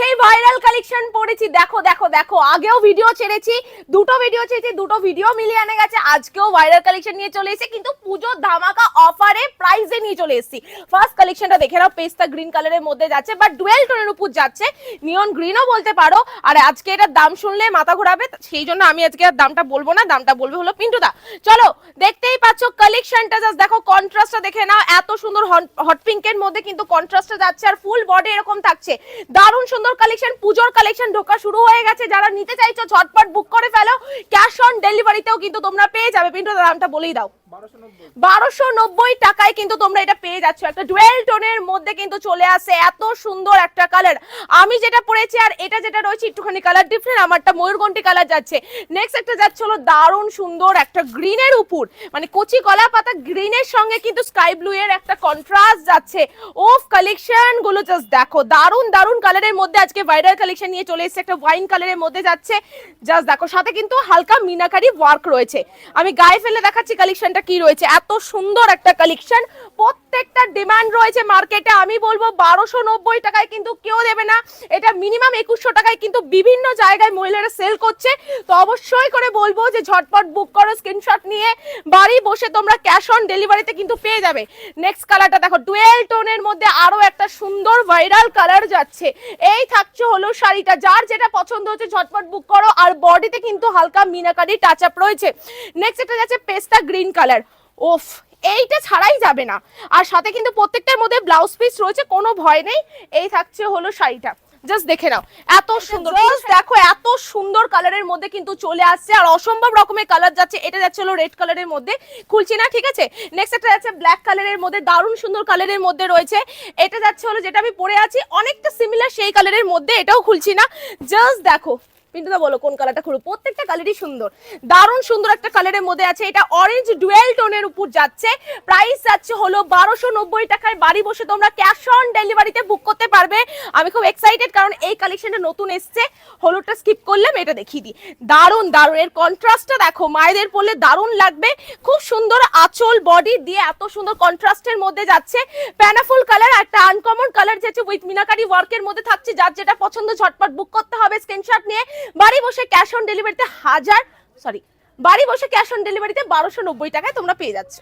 সেই viral collection পড়েছি। দেখো দেখো দেখো, আগেও ভিডিও ছেড়েছি, দুটো ভিডিও ছেড়েছি, দুটো ভিডিও মিলিয়ে আনে গেছে, আজকেও ভাইরাল কালেকশন নিয়ে চলে এসেছে, কিন্তু পুজোর ধামাকা প্রাইসে নিয়ে চলে এসেছি। ফার্স্ট কালেকশনটা দেখে নাও, পেস্তা গ্রিন কালারের মধ্যে যাচ্ছে বাট ডুয়েল টোনের উপর যাচ্ছে। নিয়ন গ্রিনও বলতে পারো। আর আজকে এটার দাম শুনলে মাথা ঘোরাবে সেই জন্য আমি আজকে আর দামটা বলব না, দামটা বলবে হলো পিন্টুদা। চলো, দেখতেই পাচ্ছ কালেকশনটা জাস্ট দেখো কন্ট্রাস্টটা দেখে নাও। এত সুন্দর হট পিঙ্কের মধ্যে কিন্তু কন্ট্রাস্টটা যাচ্ছে, আর ফুল বডি এরকম থাকছে। দারুণ সুন্দর কালেকশন পুজোর কালেকশন ঢোকা শুরু হয়ে গেছে। যারা নিতে চাইছো, ঝটপট বুক করে ফেলো। ক্যাশ অন ডেলিভারিতেও কিন্তু তোমরা পেয়ে যাবে। পিন্টু দামটা বলেই দাও। বারোশো নব্বই। টাকায় কিন্তু তোমরা এটা পেয়ে যাচ্ছ। একটা ডুয়েল টোনের মধ্যে কিন্তু চলে আসে এত সুন্দর একটা কালার। আমি যেটা পরেছি আর এটা যেটা রয়েছে, একটুখানি কালার ডিফারেন্ট আমারটা ময়ূরগন্টি কালার যাচ্ছে। নেক্সট একটা যাচ্ছে হলো দারুণ সুন্দর একটা গ্রিনের উপর। মানে কচি কলা পাতা গ্রিনের সঙ্গে কিন্তু স্কাই ব্লু এর একটা কন্ট্রাস্ট যাচ্ছে। ওফ কালেকশনগুলো জাস্ট দেখো, দারুণ দারুণ কালারের মধ্যে আজকে ভাইরাল কালেকশন নিয়ে চলে এসেছে। একটা ওয়াইন কালারের মধ্যে যাচ্ছে। জাস্ট দেখো, সাথে কিন্তু হালকা মিনাকারি ওয়ার্ক রয়েছে। আমি গায়ে ফেলে দেখাচ্ছি কালেকশনটা কি রয়েছে? এত সুন্দর একটা কালেকশন প্রত্যেকটা ডিমান্ড রয়েছে মার্কেটে আমি বলব বারোশো নব্বই টাকায় কিন্তু কেউ দেবে না। এটা মিনিমাম একুশশো টাকায় কিন্তু বিভিন্ন জায়গায় মহিলারা সেল করছে। তো অবশ্যই করে বলব যে ঝটপট বুক করো স্ক্রিনশট নিয়ে। বাড়ি বসে তোমরা ক্যাশ অন ডেলিভারিতে কিন্তু পেয়ে যাবে। নেক্সট কালারটা দেখো। ডুয়েল টোনের মধ্যে আরও একটা সুন্দর ভাইরাল কালার যাচ্ছে। এই থাকছে হলো শাড়িটা। যার যেটা পছন্দ হচ্ছে ঝটপট বুক করো। আর বডিতে কিন্তু হালকা মিনাকারি টাচ আপ রয়েছে। নেক্সট এটা যাচ্ছে পেস্তা গ্রিন কালার ওফ এইটা ছাড়াই যাবে না। আর সাথে কিন্তু প্রত্যেকটার মধ্যে ব্লাউজ পিস রয়েছে কোনো ভয় নেই। এই থাকছে হলো শাড়িটা। জাস্ট দেখে নাও। এত সুন্দর। দেখো এত সুন্দর কালারের মধ্যে কিন্তু চলে আসছে। আর অসম্ভব রকমের কালার যাচ্ছে। এটা যাচ্ছে হলো রেড কালারের মধ্যে। খুলছি না ঠিক আছে? নেক্সট একটা যাচ্ছে ব্ল্যাক কালারের মধ্যে। দারুণ সুন্দর কালারের মধ্যে রয়েছে। এটা যাচ্ছে হলো যেটা আমি পরে আছি। অনেকটা সিমিলার সেই কালারের মধ্যে। এটাও খুলছি না। জাস্ট দেখো। পিন্টুদা বলো, কোন কালারটা খুলবো প্রত্যেকটা কালারই সুন্দর। দারুণ সুন্দর একটা কালারের মধ্যে আছে। এটা অরেঞ্জ ডুয়েল টোনের উপর যাচ্ছে। প্রাইস যাচ্ছে হলো বারোশো নব্বই টাকায়। বাড়ি বসে তোমরা ক্যাশ অন ডেলিভারিতে বুক করতে পারবে। আমি খুব এক্সাইটেড কারণ এই কালেকশনটা নতুন এসছে। হলুদটা স্কিপ করলাম, এটা দেখিয়ে দিই। দারুণ দারুণ। এর কন্ট্রাস্টটা দেখো, মায়েদের পরলে দারুণ লাগবে। খুব সুন্দর আঁচল বডি দিয়ে এত সুন্দর কন্ট্রাস্টের মধ্যে যাচ্ছে। প্যানাফুল কালার একটা আনকমন কালার যাচ্ছে উইথ মিনাকারি ওয়ার্কের মধ্যে থাকছে। যার যেটা পছন্দ ঝটপট বুক করতে হবে। স্ক্রিনশট নিয়ে বাড়ি বসে ক্যাশ অন ডেলিভারিতে হাজার সরি বাড়ি বসে ক্যাশ অন ডেলিভারিতে বারোশো নব্বই টাকায় তোমরা পেয়ে যাচ্ছ।